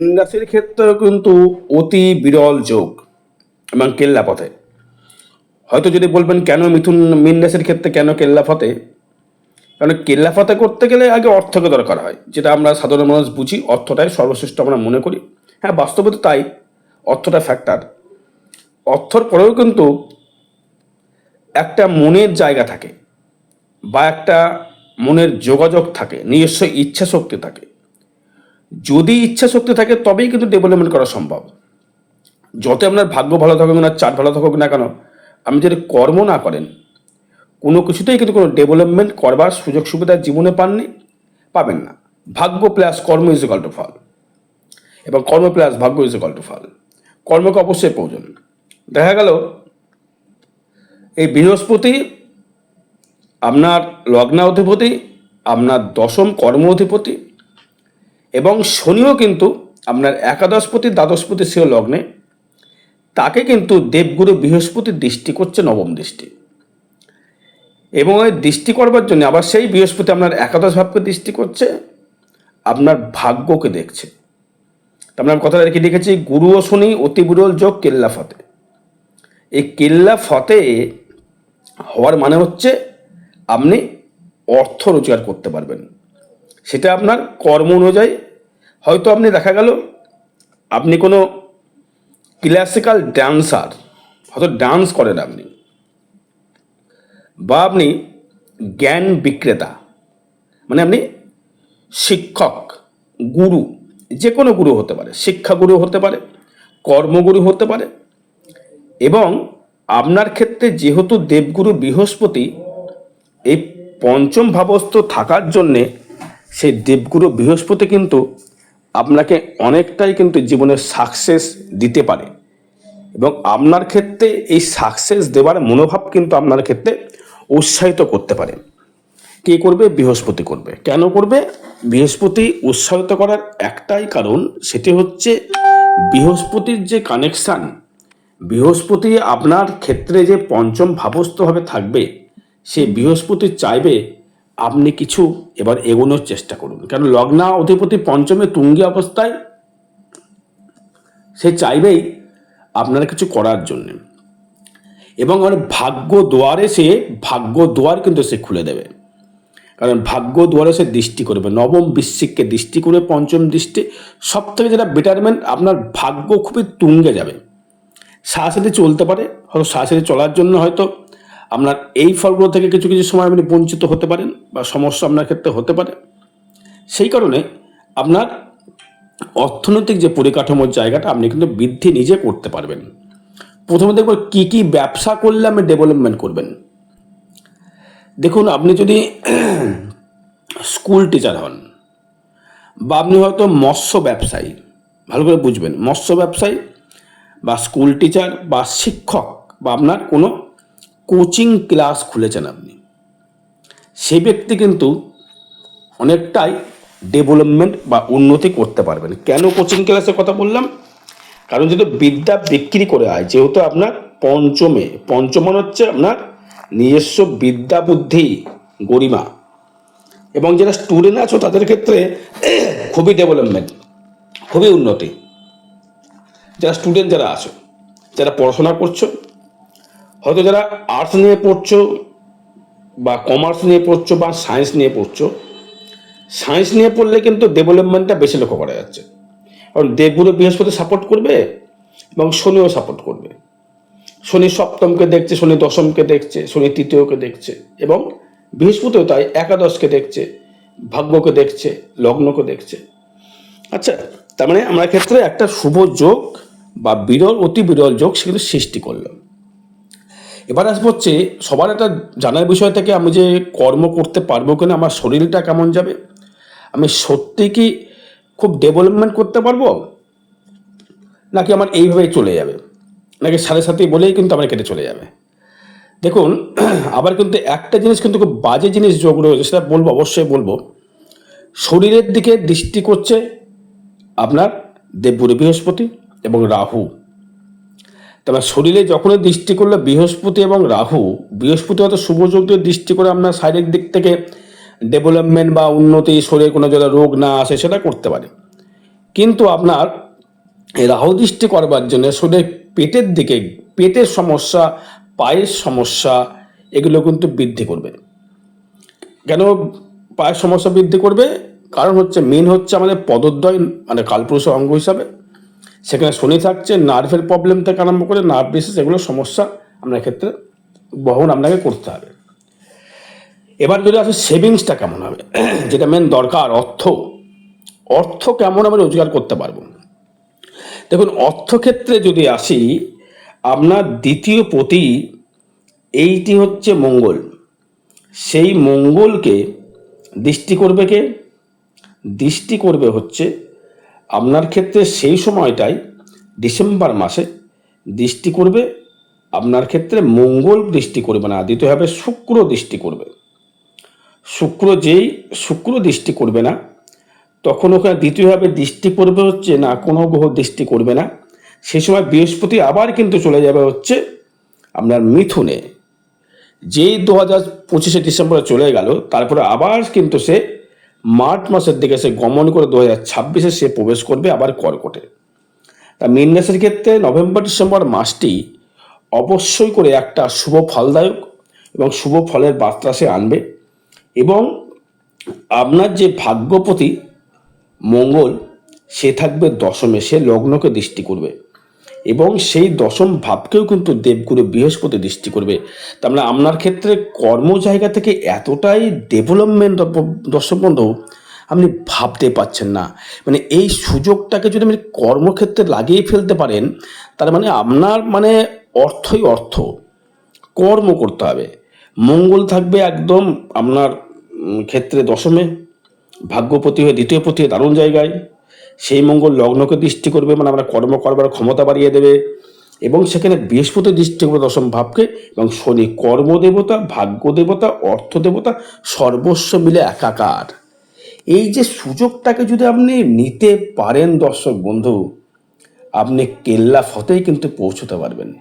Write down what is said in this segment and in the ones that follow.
রাশির ক্ষেত্রে কিন্তু অতি বিরল যোগ এবং কেল্লা পথে। হয়তো যদি বলবেন, কেন মিথুন মীন রাশির ক্ষেত্রে কেন কেল্লা ফতে কারণ কেল্লা ফতে করতে গেলে আগে অর্থকে দরকার হয়, যেটা আমরা সাধারণ মানুষ বুঝি, অর্থটাই সর্বশ্রেষ্ঠ আমরা মনে করি। হ্যাঁ বাস্তবে তো তাই, অর্থটা ফ্যাক্টর অর্থর পরেও কিন্তু একটা মনের জায়গা থাকে, বা একটা মনের যোগাযোগ থাকে, নিজস্ব ইচ্ছা শক্তি থাকে। যদি ইচ্ছা শক্তি থাকে, তবেই কিন্তু ডেভেলপমেন্ট করা সম্ভব। যত আপনার ভাগ্য ভালো থাকুক না চাট ভালো থাকুক না কেন, আপনি যদি কর্ম না করেন, কোনো কিছুতেই কিন্তু কোনো ডেভেলপমেন্ট করবার সুযোগ সুবিধা জীবনে পাননি, পাবেন না। ভাগ্য প্লাস কর্ম ইজ ইকাল টু ফল এবং কর্ম প্লাস ভাগ্য ইজ ইকাল টু ফল কর্মকে অবশ্যই প্রয়োজন। দেখা গেল, এই বৃহস্পতি, আপনার লগ্নাধিপতি, আপনার দশম কর্ম অধিপতি এবং শনিও কিন্তু আপনার একাদশপতি, দ্বাদশপতি সেও লগ্নে। তাকে কিন্তু দেবগুরু বৃহস্পতির দৃষ্টি করছে নবম দৃষ্টি। এবং ওই দৃষ্টি করবার জন্য আবার সেই বৃহস্পতি আপনার একাদশ ভাবকে দৃষ্টি করছে, আপনার ভাগ্যকে দেখছে। তো আপনার কথাটা রেখে দেখেছি গুরু ও শনি অতি বিরল যোগ কেল্লা ফতে। এই কেল্লা ফতে হওয়ার মানে হচ্ছে আপনি অর্থ রোজগার করতে পারবেন। সেটা আপনার কর্ম অনুযায়ী হয়তো আপনি দেখা গেল, আপনি কোনো ক্লাসিক্যাল ডান্সার হয়তো ডান্স করেন আপনি। বা আপনি জ্ঞান বিক্রেতা মানে আপনি শিক্ষক, গুরু, যে কোনো গুরু হতে পারে শিক্ষাগুরু হতে পারে, কর্মগুরু হতে পারে। এবং আপনার ক্ষেত্রে যেহেতু দেবগুরু বৃহস্পতি, এই পঞ্চম ভাবস্থ থাকার জন্যে সেই দেবগুরু বৃহস্পতি কিন্তু আপনাকে অনেকটাই কিন্তু জীবনের সাকসেস দিতে পারে। এবং আপনার ক্ষেত্রে এই সাকসেস দেওয়ার মনোভাব কিন্তু আপনার ক্ষেত্রে উৎসাহিত করতে পারে। কে করবে? বৃহস্পতি করবে। কেন করবে? বৃহস্পতি উৎসাহিত করার একটাই কারণ সেটি হচ্ছে বৃহস্পতির যে কানেকশান বৃহস্পতি আপনার ক্ষেত্রে যে পঞ্চম ভাবস্থভাবে থাকবে, সে বৃহস্পতি চাইবে আপনি কিছু এবার এগোনোর চেষ্টা করুন। কারণ লগ্না অধিপতি পঞ্চমে তুঙ্গি অবস্থায় সে চাইবেই আপনার কিছু করার জন্যে। এবং আমার ভাগ্য দুয়ারে সে, ভাগ্য দুয়ার কিন্তু সে খুলে দেবে। কারণ ভাগ্য দুয়ারে সে দৃষ্টি করবে। নবম বিশ্বিককে দৃষ্টি করে পঞ্চম দৃষ্টি। সব থেকে যেটা বেটারমেন্ট, আপনার ভাগ্য খুবই তুঙ্গে যাবে। সাথে চলতে পারে, হয়তো সাথে চলার জন্য হয়তো আপনার এই ফলগুলো থেকে কিছু কিছু সময় আপনি বঞ্চিত হতে পারেন বা সমস্যা আপনার ক্ষেত্রে হতে পারে। সেই কারণে আপনার অর্থনৈতিক যে পরিকাঠামোর জায়গাটা, আপনি কিন্তু বৃদ্ধি নিজে করতে পারবেন। প্রথমে দেখব কী কী ব্যবসা করলে আপনি ডেভেলপমেন্ট করবেন। দেখুন, আপনি যদি স্কুল টিচার হন বা আপনি হয়তো মৎস্য ব্যবসায়ী, ভালো করে বুঝবেন। মৎস্য ব্যবসায়ী বা স্কুল টিচার বা শিক্ষক বা আপনার কোনো কোচিং ক্লাস খুলেছেন আপনি। সে ব্যক্তি কিন্তু অনেকটাই ডেভেলপমেন্ট বা উন্নতি করতে পারবেন। কেন কোচিং ক্লাসের কথা বললাম? কারণ যেহেতু বিদ্যা বিক্রি করে আয়, যেহেতু আপনার পঞ্চমে, পঞ্চমন হচ্ছে আপনার নিজস্ব বিদ্যা বুদ্ধি, গরিমা। এবং যারা স্টুডেন্ট আছো, তাদের ক্ষেত্রে খুবই ডেভেলপমেন্ট, খুবই উন্নতি। যারা স্টুডেন্ট যারা আছো, যারা পড়াশোনা করছ হয়তো যারা আর্টস নিয়ে পড়ছো বা কমার্স নিয়ে পড়ছো বা সায়েন্স নিয়ে পড়ছো সায়েন্স নিয়ে পড়লে কিন্তু ডেভেলপমেন্টটা বেশি লক্ষ্য করা যাচ্ছে। কারণ দেবগুলো বৃহস্পতি সাপোর্ট করবে এবং শনিও সাপোর্ট করবে। শনি সপ্তমকে দেখছে, শনি দশমকে দেখছে, শনি তৃতীয়কে দেখছে এবং বৃহস্পতিও তাই একাদশকে দেখছে, ভাগ্যকে দেখছে, লগ্নকে দেখছে। আচ্ছা তার মানে আমার ক্ষেত্রে একটা শুভ যোগ বা বিরল, অতি বিরল যোগ সেগুলো সৃষ্টি করল এবার আসব হচ্ছে সবার একটা জানার বিষয় থেকে আমি যে কর্ম করতে পারব কিনা, আমার শরীরটা কেমন যাবে? আমি সত্যি কি খুব ডেভেলপমেন্ট করতে পারব? নাকি আমার এইভাবেই চলে যাবে? নাকি সাথে সাথেই বলেই কিন্তু আমার কেটে চলে যাবে? দেখুন, আবার কিন্তু একটা জিনিস কিন্তু খুব বাজে জিনিস যোগ রয়েছে, সেটা বলব, অবশ্যই বলব। শরীরের দিকে দৃষ্টি করছে আপনার দেবগুরু বৃহস্পতি এবং রাহু। তবে শরীরে যখনই দৃষ্টি করলে বৃহস্পতি এবং রাহু, বৃহস্পতি হয়তো শুভযোগ দিয়ে দৃষ্টি করে আপনার শারীরিক দিক থেকে ডেভেলপমেন্ট বা উন্নতি, শরীরে কোনো যেন রোগ না আসে সেটা করতে পারে। কিন্তু আপনার রাহু দৃষ্টি করবার জন্য শরীরের পেটের দিকে, পেটের সমস্যা, পায়ের সমস্যা, এগুলো কিন্তু বৃদ্ধি করবে। কেন পায়ের সমস্যা বৃদ্ধি করবে? কারণ হচ্ছে মেন হচ্ছে আমাদের পদদ্বয় মানে কালপুরুষের অঙ্গ হিসাবে। সেখানে শনি থাকছে নার্ভের প্রবলেম থেকে আরম্ভ করে নার্ভ বিশেষ এগুলো সমস্যা আপনার ক্ষেত্রে বহন আপনাকে করতে হবে। এবার যদি আসে সেভিংসটা কেমন হবে? যেটা মেন দরকার, অর্থ। অর্থ কেমন আমরা রোজগার করতে পারব? দেখুন, অর্থক্ষেত্রে যদি আসি, আপনার দ্বিতীয় পতি এইটি হচ্ছে মঙ্গল। সেই মঙ্গলকে দৃষ্টি করবে কে? দৃষ্টি করবে হচ্ছে আপনার ক্ষেত্রে সেই সময়টাই ডিসেম্বর মাসে দৃষ্টি করবে, আপনার ক্ষেত্রে মঙ্গল দৃষ্টি করবে না দ্বিতীয়ভাবে শুক্র দৃষ্টি করবে। শুক্র যেই শুক্র দৃষ্টি করবে না, তখন ওখানে দ্বিতীয়ভাবে দৃষ্টি করবে হচ্ছে না, কোনো গ্রহ দৃষ্টি করবে না। সেই সময় বৃহস্পতি আবার কিন্তু চলে যাবে হচ্ছে আপনার মিথুনে। যেই দু হাজার পঁচিশে ডিসেম্বরে চলে গেল, তারপরে আবার কিন্তু সে মার্চ মাসের দিকে সে গমন করে দু হাজার ছাব্বিশে সে প্রবেশ করবে আবার কর্কটে। তা মীন রাশির ক্ষেত্রে নভেম্বর, ডিসেম্বর মাসটি অবশ্যই করে একটা শুভ ফলদায়ক এবং শুভ ফলের বার্তা সে আনবে এবং আপনার যে ভাগ্যপতি মঙ্গল, সে থাকবে দশমে, সে লগ্নকে দৃষ্টি করবে। এবং সেই দশম ভাবকেও কিন্তু দেবগুরু বৃহস্পতি দৃষ্টি করবে। তার মানে আপনার ক্ষেত্রে কর্ম জায়গা থেকে এতটাই ডেভেলপমেন্ট দর্শক বন্ধু, আপনি ভাবতে পাচ্ছেন না। মানে এই সুযোগটাকে যদি আপনি কর্মক্ষেত্রে লাগিয়ে ফেলতে পারেন, তার মানে আপনার মানে অর্থই অর্থ। কর্ম করতে হবে। মঙ্গল থাকবে একদম আপনার ক্ষেত্রে দশমে, ভাগ্যপতি হয়ে দ্বিতীয় পতি দারুণ জায়গায়। সেই মঙ্গল লগ্নকে দৃষ্টি করবে মানে আমরা কর্ম করবার ক্ষমতা বাড়িয়ে দেবে। এবং সেখানে বৃহস্পতি দৃষ্টি করবে দশম ভাবকে, এবং শনি কর্মদেবতা ভাগ্য দেবতা, অর্থ দেবতা, সর্বস্ব মিলে একাকার। এই যে সুযোগটাকে যদি আপনি নিতে পারেন দর্শক বন্ধু, আপনি কেল্লা ফতেই কিন্তু পৌঁছতে পারবেন।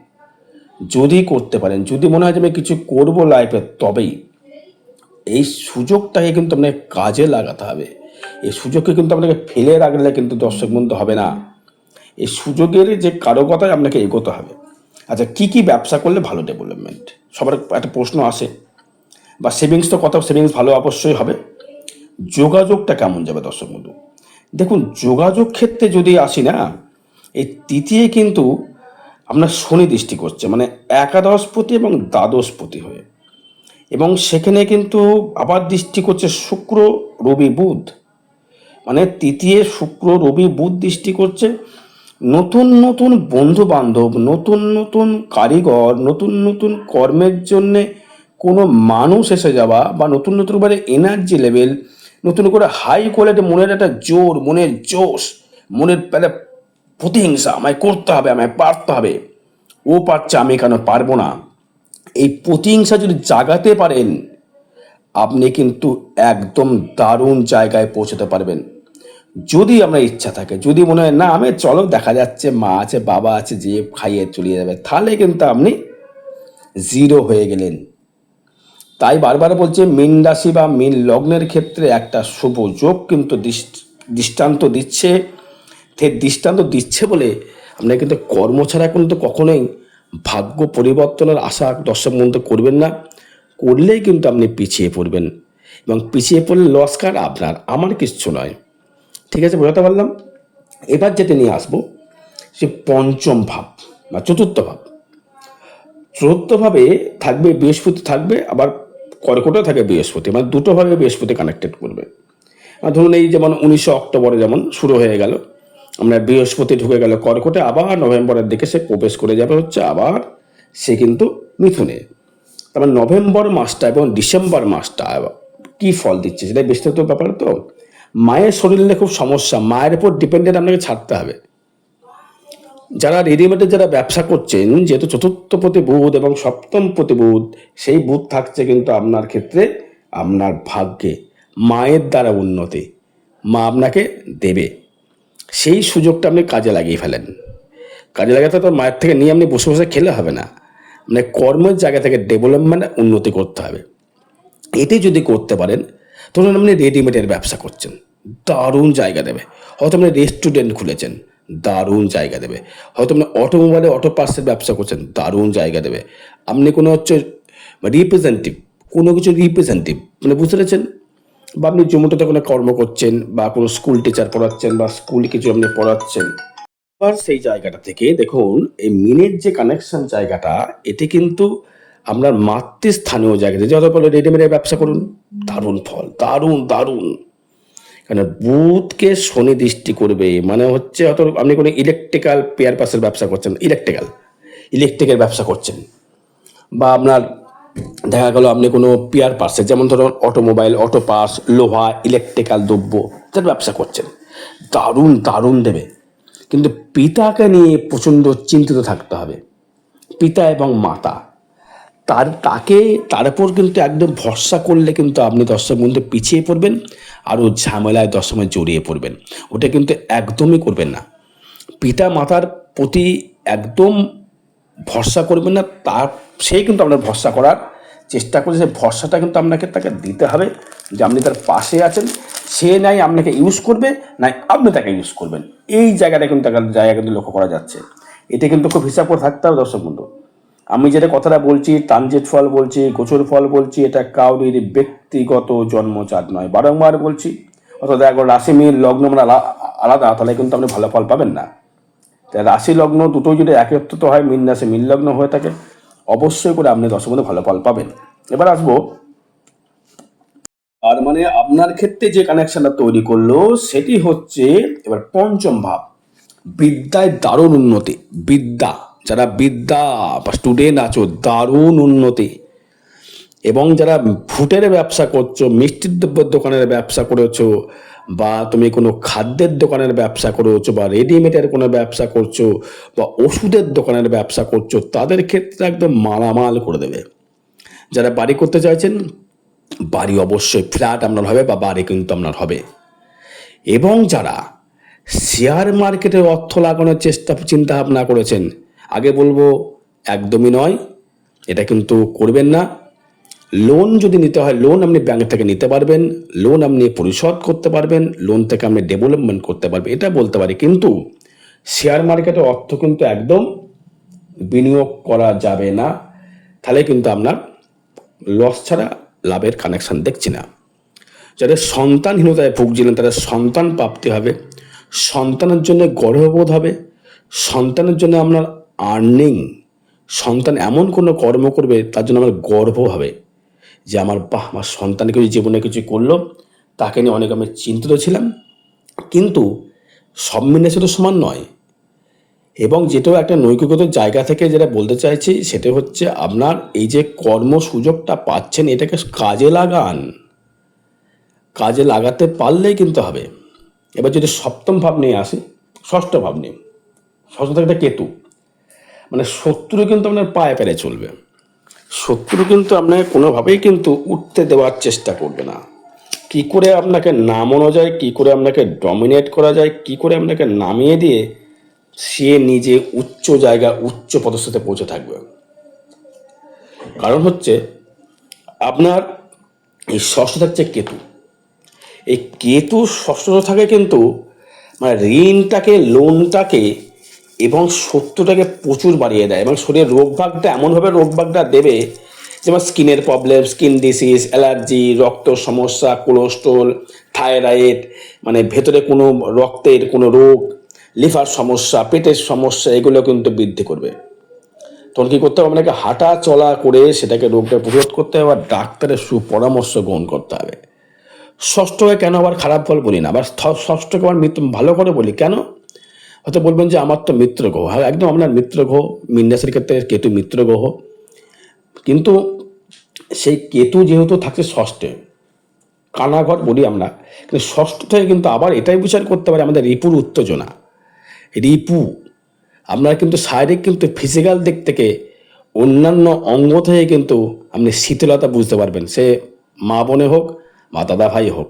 যদি করতে পারেন, যদি মনে হয় যে আমি কিছু করব লাইফে তবেই। এই সুযোগটাকে কিন্তু আপনাকে কাজে লাগাতে হবে। এই সুযোগকে কিন্তু আপনাকে ফেলে রাখলে কিন্তু দর্শক বন্ধু হবে না। এই সুযোগের যে কারকতায় আপনাকে এগোতে হবে। আচ্ছা কি কি ব্যবসা করলে ভালো ডেভেলপমেন্ট সবার একটা প্রশ্ন আসে। বা সেভিংস তো কত? সেভিংস ভালো অবশ্যই হবে। যোগাযোগটা কেমন যাবে দর্শক বন্ধু দেখুন, যোগাযোগ ক্ষেত্রে যদি আসি না, এই তৃতীয় কিন্তু আপনার শনি দৃষ্টি করছে মানে একাদশপতি এবং দ্বাদশপতি হয়ে। এবং সেখানে কিন্তু আবার দৃষ্টি করছে শুক্র, রবি, বুধ। মানে তৃতীয় শুক্র রবি বুধ দৃষ্টি করছে, নতুন নতুন বন্ধু বান্ধব নতুন নতুন কারিগর, নতুন নতুন কর্মের জন্যে কোনো মানুষ এসে যাওয়া বা নতুন নতুন করে এনার্জি লেভেল নতুন করে হাই কোয়ালিটি মনের একটা জোর, মনের জোশ, মনের একটা প্রতিহিংসা, আমায় করতে হবে, আমায় পারতে হবে। ও পারছে, আমি কেন পারব না? এই প্রতিহিংসা যদি জাগাতে পারেন, আপনি কিন্তু একদম দারুণ জায়গায় পৌঁছতে পারবেন। যদি আপনার ইচ্ছা থাকে, যদি মনে হয়, না, আমি, চলো, দেখা যাচ্ছে, মা আছে, বাবা আছে, যে খাইয়ে চলে যাবে, তাহলে কিন্তু আপনি জিরো হয়ে গেলেন। তাই বারবার বলছে, মীন রাশি বা মীন লগ্নের ক্ষেত্রে একটা শুভ যোগ কিন্তু দৃষ্টান্ত দিচ্ছে। দৃষ্টান্ত দিচ্ছে বলে আপনারা কিন্তু কর্ম ছাড়া কিন্তু কখনোই ভাগ্য পরিবর্তনের আশা দর্শক বন্ধু করবেন না। করলেই কিন্তু আপনি পিছিয়ে পড়বেন। এবং পিছিয়ে পড়লে লস কার? আপনার, আমার কিচ্ছু নয়। ঠিক আছে, বোঝাতে পারলাম? এবার যেতে নিয়ে আসব, সে পঞ্চম ভাব বা চতুর্থ ভাব। চতুর্থভাবে থাকবে বৃহস্পতি, থাকবে আবার কর্কটেও থাকে বৃহস্পতি মানে দুটোভাবে বৃহস্পতি কানেক্টেড করবে। ধরুন এই যেমন উনিশে অক্টোবরে যেমন শুরু হয়ে গেল, আমরা বৃহস্পতি ঢুকে গেল কর্কটে, আবার নভেম্বরের দিকে সে প্রবেশ করে যাবে হচ্ছে আবার সে কিন্তু মিথুনে। তারপর নভেম্বর মাসটা এবং ডিসেম্বর মাসটা কি ফল দিচ্ছে সেটা বিস্তারিত ব্যাপার তো? মায়ের শরীরে খুব সমস্যা। মায়ের উপর ডিপেন্ডেন্ট আপনাকে ছাড়তে হবে। যারা রেডিমেডের যারা ব্যবসা করছেন, যেহেতু চতুর্থ প্রতি বুধ এবং সপ্তম প্রতি বুধ সেই বুধ থাকছে কিন্তু আপনার ক্ষেত্রে আপনার ভাগ্যে, মায়ের দ্বারা উন্নতি। মা আপনাকে দেবে। সেই সুযোগটা আপনি কাজে লাগিয়ে ফেলেন। কাজে লাগাতে তো মায়ের থেকে নিয়ে আপনি বসে বসে খেলে হবে না। মানে কর্মের জায়গা থেকে ডেভেলপমেন্ট উন্নতি করতে হবে। এটি যদি করতে পারেন, ধরুন আপনি রেডিমেডের ব্যবসা করছেন। দারুণ জায়গা দেবে। হয়তো আপনি রেস্টুরেন্ট খুলেছেন, দারুণ জায়গা দেবে। হয়তো আপনি অটোমোবাইলে অটো পার্সের ব্যবসা করছেন, দারুণ জায়গা দেবে। আপনি কোনো হচ্ছে রিপ্রেজেন্টেটিভ কোনো কিছু রিপ্রেজেন্টেটিভ মানে বুঝতে পেরেছেন? বা আপনি জোম্যাটোতে কোনো কর্ম করছেন, বা কোনো স্কুল টিচার পড়াচ্ছেন, বা স্কুল কিছু আপনি পড়াচ্ছেন। এবার সেই জায়গাটা থেকে দেখুন, এই মিনের যে কানেকশন জায়গাটা এটি কিন্তু আপনার মাতৃস্থানীয় জায়গাতে যত বলে রেডিমেডের ব্যবসা করুন, দারুণ ফল, দারুণ দারুণ। কারণ বুথকে শনি দৃষ্টি করবে মানে হচ্ছে অত আপনি কোনো ইলেকট্রিক্যাল পেয়ার পাসের ব্যবসা করছেন ইলেকট্রিক্যাল ইলেকট্রিকের ব্যবসা করছেন। বা আপনার দেখা গেল আপনি কোনো পেয়ার পার্সের যেমন ধরুন অটোমোবাইল অটো পার্স লোহা ইলেকট্রিক্যাল দ্রব্য, তার ব্যবসা করছেন। দারুণ দারুণ দেবে। কিন্তু পিতাকে নিয়ে প্রচণ্ড চিন্তিত থাকতে হবে। পিতা এবং মাতা, তার, তাকে, তার উপর কিন্তু একদম ভরসা করলে কিন্তু আপনি দর্শক বন্ধু পিছিয়ে পড়বেন। আরও ঝামেলায় দশমে জড়িয়ে পড়বেন। ওটা কিন্তু একদমই করবেন না। পিতা মাতার প্রতি একদম ভরসা করবেন না তার সেই কিন্তু আপনার ভরসা করার চেষ্টা করছে। সে ভরসাটা কিন্তু আপনাকে তাকে দিতে হবে যে আপনি তার পাশে আছেন। সে নাই আপনাকে ইউজ করবে, নাই আপনি তাকে ইউজ করবেন। এই জায়গাটা কিন্তু জায়গা কিন্তু লক্ষ্য করা যাচ্ছে। এটা কিন্তু খুব হিসাব করে থাকতে হবে দর্শক বন্ধু। আমি যেটা কথাটা বলছি ট্রানজিট ফল বলছি, গোচর ফল বলছি, এটা কাউরির ব্যক্তিগত জন্মচাঁদ নয়। বারংবার বলছি, অর্থাৎ দেখো রাশি মিল লগ্ন মানে আলাদা, তাহলে কিন্তু আপনি ভালো ফল পাবেন না। তাই রাশি লগ্ন দুটোই যদি একত্রিত হয়, মিন রাশি মিল লগ্ন হয়ে থাকে, অবশ্যই করে আপনি মধ্যে ভালো ফল পাবেন। এবার আসব আর মানে আপনার ক্ষেত্রে যে কানেকশনটা তৈরি করল, সেটি হচ্ছে, এবার পঞ্চম ভাব, বিদ্যায় দারুণ উন্নতি, বিদ্যা। যারা বিদ্যা বা স্টুডেন্ট আছো, দারুণ উন্নতি। এবং যারা ফুটের ব্যবসা করছ, মিষ্টির দ্রব্যের দোকানের ব্যবসা করেছ, বা তুমি কোনো খাদ্যের দোকানের ব্যবসা করেছ, বা রেডিমেডের কোনো ব্যবসা করছ, বা ওষুধের দোকানের ব্যবসা করছ, তাদের ক্ষেত্রে একদম মালামাল করে দেবে। যারা বাড়ি করতে চাইছেন, বাড়ি অবশ্যই ফ্ল্যাট আপনার হবে বা বাড়ি কিন্তু আপনার হবে। এবং যারা শেয়ার মার্কেটে অর্থ লাগানোর চেষ্টা, চিন্তা ভাবনা করেছেন আগে বলব, একদমই নয়। এটা কিন্তু করবেন না। লোন যদি নিতে হয় লোন আপনি ব্যাংক থেকে নিতে পারবেন লোন আপনি পরিশোধ করতে পারবেন লোন থেকে আপনি ডেভেলপমেন্ট করতে পারবেন, এটা বলতে পারি। কিন্তু শেয়ার মার্কেটে অর্থ কিন্তু একদম বিনিয়োগ করা যাবে না। তাহলে কিন্তু আপনার লস ছাড়া লাভের কানেকশান দেখছি না। যাদের সন্তানহীনতায় ভুগছিলেন, তাদের সন্তান প্রাপ্তি হবে। সন্তানের জন্য গর্ববোধ হবে। সন্তানের জন্য আপনার আর্নিং। সন্তান এমন কোনো কর্ম করবে, তার জন্য আমার গর্ব হবে যে আমার, বাহ, আমার সন্তান কিছু জীবনে কিছু করল, তাকে নিয়ে অনেক আমি চিন্তিত ছিলাম। কিন্তু সব মিলে সেটা সমান নয়। এবং যেটাও একটা নৈতিকত জায়গা থেকে যেটা বলতে চাইছি, সেটা হচ্ছে আপনার এই যে কর্ম সুযোগটা পাচ্ছেন, এটাকে কাজে লাগান। কাজে লাগাতে পারলেই কিন্তু হবে। এবার যদি সপ্তম ভাব নিয়ে আসি, ষষ্ঠ ভাব নিয়ে ষষ্ঠ থেকে একটা কেতু। মানে শত্রু কিন্তু আপনার পায়ে পেরে চলবে। শত্রু কিন্তু আপনাকে কোনোভাবেই কিন্তু উঠতে দেওয়ার চেষ্টা করবে না। কি করে আপনাকে নামানো যায়, কি করে আপনাকে ডমিনেট করা যায়, কি করে আপনাকে নামিয়ে দিয়ে সে নিজে উচ্চ জায়গা, উচ্চ পদস্থতে পৌঁছে থাকবে। কারণ হচ্ছে আপনার এই ষষ্ঠ থাকছে কেতু। এই কেতু ষষ্ঠ থাকে কিন্তু মানে ঋণটাকে লোনটাকে এবং সত্যটাকে প্রচুর বাড়িয়ে দেয় এবং শরীরের রোগভাগটা এমনভাবে রোগভাগটা দেবে যেমন স্কিনের প্রবলেম, স্কিন ডিসিজ, অ্যালার্জি, রক্ত সমস্যা, কোলেস্ট্রল, থাইরয়েড মানে ভেতরে কোনো রক্তের কোনো রোগ, লিভার সমস্যা, পেটের সমস্যা, এগুলো কিন্তু বৃদ্ধি করবে। তখন কী করতে হবে? আপনাকে হাঁটা চলা করে সেটাকে রোগটা প্রতিরোধ করতে হবে আর ডাক্তারের সুপরামর্শ গ্রহণ করতে হবে। ষষ্ঠকে কেন আবার খারাপ ফল বলি না? আবার ষষ্ঠকে আবার মিত্র ভালো করে বলি। কেন? হয়তো বলবেন যে আমার তো মিত্র গ্রহ। হ্যাঁ একদম আপনার মিত্র গ্রহ মিন্ডাসের ক্ষেত্রে কেতু মিত্র গ্রহ। কিন্তু সেই কেতু যেহেতু থাকছে ষষ্ঠে, কানাঘর বলি আমরা, কিন্তু ষষ্ঠ থেকে কিন্তু আবার এটাই বিচার করতে পারে আমাদের রিপুর উত্তেজনা। রিপু, আপনার কিন্তু শারীরিক কিন্তু ফিজিক্যাল দিক থেকে অন্যান্য অঙ্গ থেকে কিন্তু আপনি শীতলতা বুঝতে পারবেন। সে মা বোনে হোক বা দাদা ভাই হোক,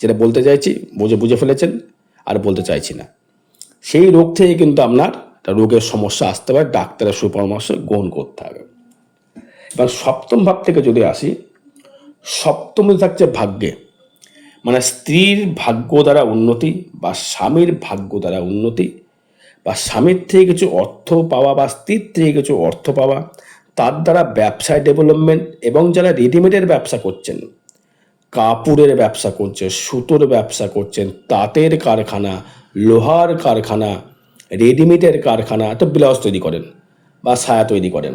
যেটা বলতে চাইছি, বুঝে বুঝে ফেলেছেন, আর বলতে চাইছি না। সেই রোগ থেকে কিন্তু আপনার রোগের সমস্যা আসতে পারে, ডাক্তারের সুপরামর্শ গ্রহণ করতে হবে। এবার সপ্তম ভাব থেকে যদি আসি, সপ্তমে থাকছে ভাগ্যে। মানে স্ত্রীর ভাগ্য দ্বারা উন্নতি বা স্বামীর ভাগ্য দ্বারা উন্নতি বা স্বামীর থেকে কিছু অর্থ পাওয়া বা স্ত্রীর থেকে কিছু অর্থ পাওয়া, তার দ্বারা ব্যবসায় ডেভেলপমেন্ট এবং যারা রেডিমেডের ব্যবসা করছেন, কাপড়ের ব্যবসা করছে সুতোর ব্যবসা করছেন, তাঁতের কারখানা লোহার কারখানা, রেডিমেডের কারখানা তো ব্লাউজ তৈরি করেন বা ছায়া তৈরি করেন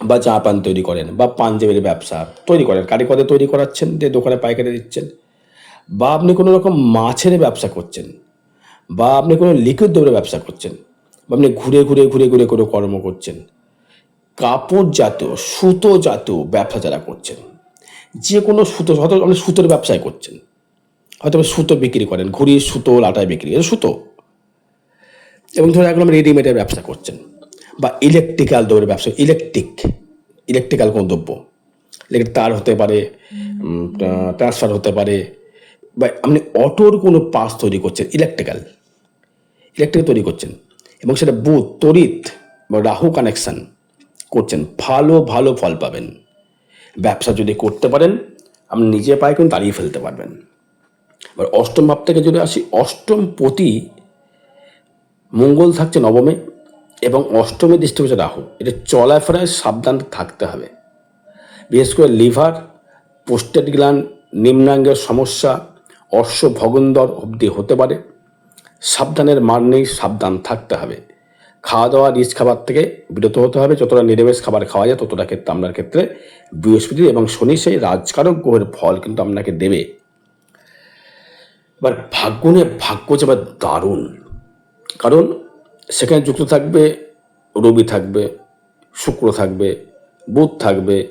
বা চা পান তৈরি করেন বা পাঞ্জাবের ব্যবসা তৈরি করেন। কারিগরে তৈরি করাচ্ছেন দিয়ে দোকানে পাইকারি দিচ্ছেন। বা আপনি কোনো রকম মাছের ব্যবসা করছেন বা আপনি কোনো লিকুইড দ্রব্যের ব্যবসা করছেন বা আপনি ঘুরে ঘুরে ঘুরে ঘুরে কোনো কর্ম করছেন, কাপড় জাতীয়, সুতো জাতীয় ব্যবসা যারা করছেন, যে কোনো সুতো হয়তো আপনি সুতোর ব্যবসায় করছেন হয়তো সুতো বিক্রি করেন ঘুড়ি সুতো লাটাই বিক্রি এটা সুতো। এবং ধরুন এখন রেডিমেডের ব্যবসা করছেন, বা ইলেকট্রিক্যাল দ্রব্যের ব্যবসা ইলেকট্রিক ইলেকট্রিক্যাল কোনো দ্রব্য? ইলেকট্রিক তার হতে পারে ট্রান্সফার হতে পারে, বা আপনি অটোর কোনো পাস তৈরি করছেন ইলেকট্রিক্যাল ইলেকট্রিক তৈরি করছেন, এবং সেটা বুথ তড়িৎ বা রাহু কানেকশান করছেন, ভালো ভালো ফল পাবেন। ব্যবসা যদি করতে পারেন, আপনি নিজে পায়ে কিন্তু দাঁড়িয়ে ফেলতে পারবেন। এবার অষ্টম ভাব থেকে যদি আসি, অষ্টম পতি মঙ্গল থাকছে নবমে এবং অষ্টমী দৃষ্টি হচ্ছে রাহু। এটা চলাফেরায় সাবধান থাকতে হবে। বিশেষ করে লিভার পোস্টেড গ্লান নিম্নাঙ্গের সমস্যা, অশ্ব ভগন্দর অবধি হতে পারে। সাবধানের মান নেই, সাবধান থাকতে হবে। খাওয়া দাওয়া রিচ খাবার থেকে বিরত হতে হবে। যতটা নিরামিষ খাবার খাওয়া যায় ততটা ক্ষেত্রে আপনার ক্ষেত্রে বৃহস্পতি এবং শনি সেই রাজকারক গ্রহের ফল কিন্তু আপনাকে দেবে। এবার ভাগ্য নিয়ে ভাগ্য যাবে দারুণ। কারণ সেখানে যুক্ত থাকবে, রবি থাকবে, শুক্র থাকবে, বুধ থাকবে।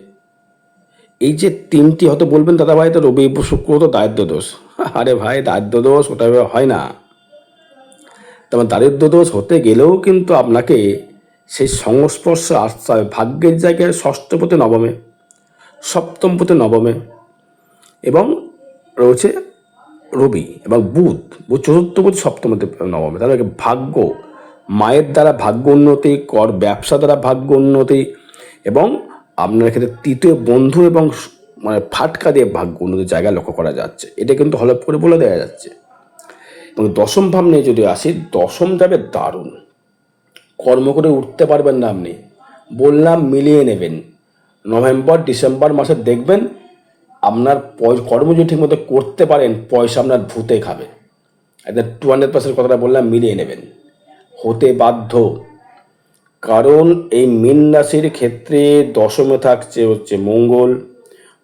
এই যে তিনটি হয়তো বলবেন, দাদা ভাই, তো রবি, শুক্র তো দারিদ্র দোষ। আরে ভাই দারিদ্র দোষ ওটা হয় না। তেমন দারিদ্র দোষ হতে গেলেও কিন্তু আপনাকে সেই সংস্পর্শে আসতে হবে। ভাগ্যের জায়গায় ষষ্ঠ পথে নবমে, সপ্তম পথে নবমে এবং রয়েছে রবি এবং বুধ বুধ চতুর্থপতি সপ্তমতে নবমে। তাহলে ভাগ্য, মায়ের দ্বারা ভাগ্য উন্নতি, কর ব্যবসা দ্বারা ভাগ্য উন্নতি এবং আপনার ক্ষেত্রে তৃতীয় বন্ধু এবং মানে ফাটকা দিয়ে ভাগ্য উন্নতির জায়গা লক্ষ্য করা যাচ্ছে। এটা কিন্তু হলপ করে বলে দেওয়া যাচ্ছে। এবং দশম ভাব নিয়ে যদি আসি, দশম যাবে দারুণ। কর্ম করে উঠতে পারবেন না আপনি। বললাম মিলিয়ে নেবেন। নভেম্বর, ডিসেম্বর মাসে দেখবেন আপনার কর্ম যদি ঠিকমতো করতে পারেন, পয়সা আপনার ভূতে খাবে। একদম টু হান্ড্রেড পার্সেন্ট কথাটা বললাম, মিলিয়ে নেবেন। হতে বাধ্য। কারণ এই মীন রাশির ক্ষেত্রে দশমে থাকছে হচ্ছে মঙ্গল,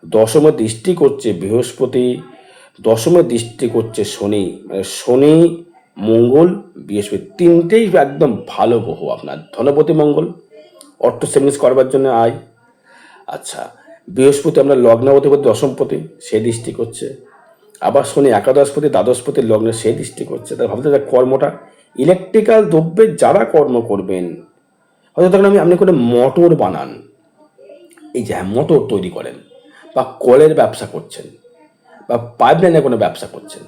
দশমে দৃষ্টি করছে বৃহস্পতি, দশমে দৃষ্টি করছে শনি। মানে শনি, মঙ্গল, বৃহস্পতি তিনটেই একদম ভালো গ্রহ আপনার। ধনপতি মঙ্গল অর্থ সেভিংস করবার জন্য আয়। আচ্ছা বৃহস্পতি আমরা লগ্নাবতী দশমপতি, সে দৃষ্টি করছে। আবার শনি একাদশপতি, দ্বাদশপতি লগ্নে সে দৃষ্টি করছে। তার ভাবতে যে কর্মটা ইলেকট্রিক্যাল দ্রব্যের যারা কর্ম করবেন, হয়তো তখন আমি, আপনি কোনো মোটর বানান। এই যে হ্যাঁ মোটর তৈরি করেন বা কলের ব্যবসা করছেন বা পাইপ লাইনের কোনো ব্যবসা করছেন,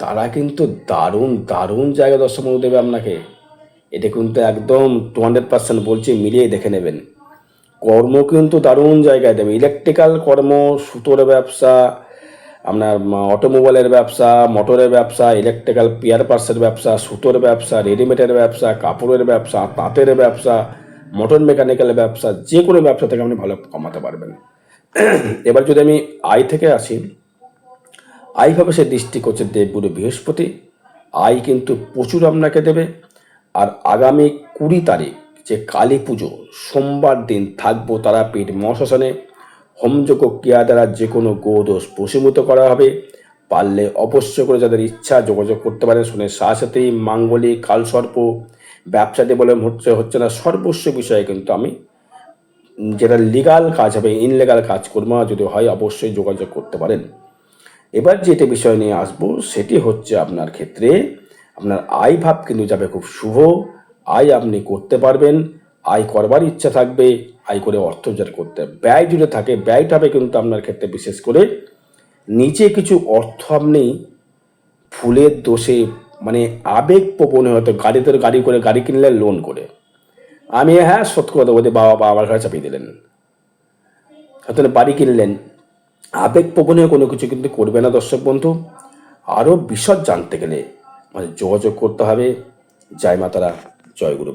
তারা কিন্তু দারুণ দারুণ জায়গা দর্শক দেবে আপনাকে। এটা কিন্তু একদম টু হান্ড্রেড পার্সেন্ট বলছি, মিলিয়ে দেখে নেবেন। কর্ম কিন্তু দারুণ জায়গায় দেবে। ইলেকট্রিক্যাল কর্ম, সুতোর ব্যবসা, আপনার অটোমোবাইলের ব্যবসা মোটরের ব্যবসা ইলেকট্রিক্যাল পিয়ার পার্সের ব্যবসা, সুতোর ব্যবসা রেডিমেডের ব্যবসা, কাপড়ের ব্যবসা, তাঁতের ব্যবসা মোটর মেকানিক্যাল ব্যবসা, যে কোনো ব্যবসা থেকে আপনি ভালো কমাতে পারবেন। এবার যদি আমি আয় থেকে আসি আইভাবে সে দৃষ্টি করছে দেবগুরু বৃহস্পতি। আয় কিন্তু প্রচুর আপনাকে দেবে। আর আগামী কুড়ি তারিখ যে কালী পুজো, সোমবার দিন থাকব তারাপীঠ মহাশ্মশানে। হোমযোগ্য ক্রিয়া দ্বারা যে কোনো গোদোষ প্রশীভূত করা হবে। পারলে অবশ্যই করে যাদের ইচ্ছা যোগাযোগ করতে পারেন। শুনে সাথেই মাঙ্গলিক কালসর্প ব্যবসাতে বলে হচ্ছে হচ্ছে না, সর্বস্ব বিষয়ে কিন্তু আমি যেটা লিগাল কাজ হবে ইনলিগাল কাজকর্ম যদি হয় অবশ্যই যোগাযোগ করতে পারেন। এবার যেটা বিষয় নিয়ে আসব, সেটি হচ্ছে আপনার ক্ষেত্রে আপনার আয় ভাব কিন্তু যাবে খুব শুভ। আয় আপনি করতে পারবেন, আয় করবার ইচ্ছা থাকবে, আয় করে অর্থ রোজগার করতে ব্যয় যদি থাকে, ব্যয়টা হবে কিন্তু আপনার ক্ষেত্রে বিশেষ করে। নিচে কিছু অর্থ আপনি ফুলের দোষে মানে আবেগ প্রবণে হয়তো গাড়িতে গাড়ি করে গাড়ি কিনলে লোন করে। আমি হ্যাঁ করে দেবো দিয়ে বাবা বাবার ঘরে চাপিয়ে দিলেন। হয়তো বাড়ি কিনলেন। আবেগপ্রবণীয় কোনো কিছু কিন্তু করবে না দর্শক বন্ধু। আরও বিশদ জানতে গেলে মানে যোগাযোগ করতে হবে। জয় মাতারা। জয় গুরু